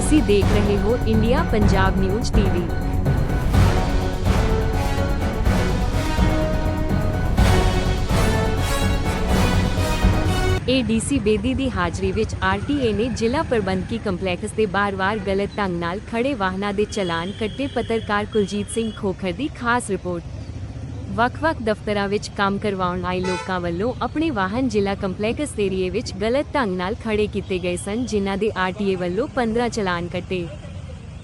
ਤੁਸੀਂ ਦੇਖ ਰਹੇ ਹੋ India Punjab news TV. ADC Bedi ਦੀ ਹਾਜ਼ਰੀ ਵਿੱਚ ਆਰਟੀਏ ਨੇ ਜ਼ਿਲ੍ਹਾ ਪ੍ਰਬੰਧਕੀ ਕੰਪਲੈਕਸ ਦੇ ਬਾਰ-ਬਾਰ ਗਲਤ ਢੰਗ ਨਾਲ ਖੜੇ ਵਾਹਨਾਂ ਦੇ ਚਲਾਨ ਕੱਟੇ ਪੱਤਰਕਾਰ ਕੁਲਜੀਤ ਸਿੰਘ ਖੋਖਰ ਦੀ ਖਾਸ ਰਿਪੋਰਟ। ਵੱਖ-ਵੱਖ ਦਫ਼ਤਰਾਂ ਵਿੱਚ ਕੰਮ ਕਰਵਾਉਣ ਆਏ ਲੋਕਾਂ ਵੱਲੋਂ ਆਪਣੇ ਵਾਹਨ ਜ਼ਿਲ੍ਹਾ ਕੰਪਲੈਕਸ ਏਰੀਏ ਵਿੱਚ ਗਲਤ ਢੰਗ ਨਾਲ ਖੜੇ ਕੀਤੇ ਗਏ ਸਨ, ਜਿਨ੍ਹਾਂ ਦੇ ਆਰਟੀਏ ਵੱਲੋਂ 15 ਚਲਾਨ ਕੱਟੇ।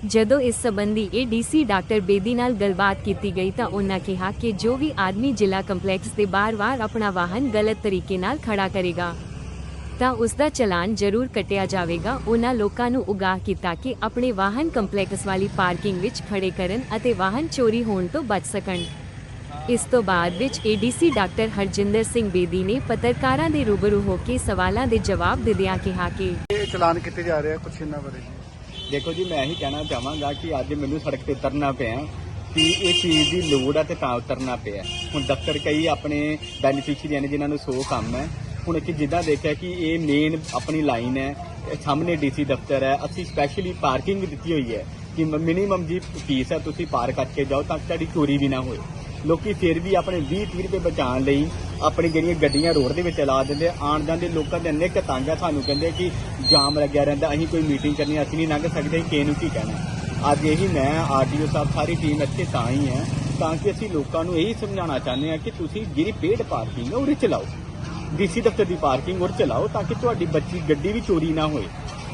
ਜਦੋਂ ਇਸ ਸੰਬੰਧੀ ਏਡੀਸੀ ਡਾਕਟਰ ਬੇਦੀ ਨਾਲ ਗੱਲਬਾਤ ਕੀਤੀ ਗਈ ਤਾਂ ਉਹਨਾਂ ਕਿਹਾ ਕਿ ਜੋ ਵੀ ਆਦਮੀ ਜ਼ਿਲ੍ਹਾ ਕੰਪਲੈਕਸ ਦੇ ਬਾਰ-ਬਾਰ ਆਪਣਾ ਵਾਹਨ ਗਲਤ ਤਰੀਕੇ ਨਾਲ ਖੜਾ ਕਰੇਗਾ, ਤਾਂ ਉਸ ਦਾ ਚਲਾਨ ਜ਼ਰੂਰ ਕੱਟਿਆ ਜਾਵੇਗਾ। ਉਹਨਾਂ ਲੋਕਾਂ ਨੂੰ ਉਗਾਹ ਕੀਤਾ ਕਿ ਆਪਣੇ ਵਾਹਨ ਕੰਪਲੈਕਸ ਵਾਲੀ ਪਾਰਕਿੰਗ ਵਿੱਚ ਖੜੇ ਕਰਨ ਅਤੇ ਵਾਹਨ ਚੋਰੀ ਹੋਣ ਤੋਂ ਬਚ ਸਕਣ। ਇਸ ਤੋਂ ਬਾਅਦ ਵਿੱਚ ਏਡੀਸੀ ਡਾਕਟਰ ਹਰਜਿੰਦਰ ਸਿੰਘ ਬੇਦੀ ਨੇ ਪੱਤਰਕਾਰਾਂ ਦੇ ਰੂਬਰੂ ਹੋ ਕੇ ਸਵਾਲਾਂ ਦੇ ਜਵਾਬ ਦਿੰਦਿਆਂ ਕਿਹਾ ਕਿ ਇਹ ਚਲਾਨ ਕੀਤੇ ਜਾ ਰਹੇ ਆ ਕੁਛ ਇਹਨਾਂ ਬਾਰੇ? ਦੇਖੋ ਜੀ ਮੈਂ ਇਹੀ ਕਹਿਣਾ ਚਾਹਾਂਗਾ ਕਿ ਅੱਜ ਮੈਨੂੰ ਸੜਕ ਤੇ ਉਤਰਨਾ ਪਿਆ ਕਿ ਇਹ ਚੀਜ਼ ਦੀ ਲੋੜ ਆ ਤੇ ਤਾਂ ਉਤਰਨਾ ਪਿਆ ਹੁਣ ਦਫ਼ਤਰ ਕਈ ਆਪਣੇ ਬੈਨੀਫੀਸ਼ੀਅਰੀ ਨੇ ਜਿਨ੍ਹਾਂ ਨੂੰ 100 ਕੰਮ ਹੈ। ਹੁਣ ਕਿ ਜਿੱਦਾਂ ਦੇਖਿਆ ਕਿ ਇਹ ਮੇਨ ਆਪਣੀ ਲਾਈਨ ਹੈ ਇਹ ਸਾਹਮਣੇ ਡੀਸੀ ਦਫ਼ਤਰ ਹੈ। ਅਸੀਂ ਸਪੈਸ਼ਲੀ ਪਾਰਕਿੰਗ ਦਿੱਤੀ ਹੋਈ ਹੈ ਕਿ ਮਿਨੀਮਮ ਜੀ ਫੀਸ ਹੈ ਤੁਸੀਂ ਪਾਰ ਕਰਕੇ ਜਾਓ ਤਾਂ ਕਿ ਤੁਹਾਡੀ ਚੋਰੀ ਵੀ ਨਾ ਹੋਏ। ਲੋਕੀ ਫਿਰ ਵੀ ਆਪਣੇ 20 30 ਰੁਪਏ ਬਚਾਉਣ ਲਈ ਆਪਣੀ ਜਿਹੜੀਆਂ ਗੱਡੀਆਂ ਰੋਡ ਦੇ ਵਿੱਚ ਚਲਾ ਦਿੰਦੇ ਆ। ਆਉਣ ਜਾਂਦੇ ਲੋਕਾਂ ਦੇ ਇੰਨੇ ਕੁ ਤੰਗ ਆ, ਸਾਨੂੰ ਕਹਿੰਦੇ ਕਿ ਜਾਮ ਲੱਗਿਆ ਰਹਿੰਦਾ, ਅਸੀਂ ਕੋਈ ਮੀਟਿੰਗ ਕਰਨੀ ਅਸੀਂ ਨਹੀਂ ਲੰਘ ਸਕਦੇ ਕਿ ਨੂੰ ਕੀ ਕਹਿਣਾ? ਅੱਜ ਇਹੀ ਮੈਂ ਆਰਡੀਓ ਸਾਹਿਬ, ਸਾਰੀ ਟੀਮ ਇੱਥੇ ਤਾਂ ਹੀ ਹੈ, ਤਾਂ ਕਿ ਅਸੀਂ ਲੋਕਾਂ ਨੂੰ ਇਹੀ ਸਮਝਾਉਣਾ ਚਾਹੁੰਦੇ ਹਾਂ ਕਿ ਤੁਸੀਂ ਜਿਹੜੀ ਪੇਡ ਪਾਰਕਿੰਗ ਹੈ ਉਹਦੇ ਚਲਾਓ ਡੀਸੀ ਦਫ਼ਤਰ ਦੀ ਪਾਰਕਿੰਗ ਉਹ ਚਲਾਓ ਤਾਂ ਕਿ ਤੁਹਾਡੀ ਬੱਚੀ, ਗੱਡੀ ਵੀ ਚੋਰੀ ਨਾ ਹੋਏ।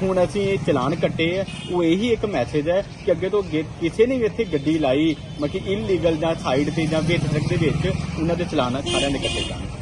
ਹੁਣ ਅਸੀਂ ਇਹ ਚਲਾਨ ਕੱਟੇ ਆ, ਉਹ ਇਹੀ ਇੱਕ ਮੈਸੇਜ ਹੈ ਕਿ ਅੱਗੇ ਤੋਂ ਅੱਗੇ ਕਿਸੇ ਨੇ ਵੀ ਇੱਥੇ ਗੱਡੀ ਲਾਈ, ਮਤਲਬ ਕਿ ਇਲੀਗਲ ਜਾਂ ਸਾਈਡ ਤੇ ਜਾਂ ਵੇਟ ਦੇ ਵਿੱਚ, ਉਹਨਾਂ ਦੇ ਚਲਾਨ ਸਾਰਿਆਂ ਦੇ ਕੱਟੇ ਜਾਣ।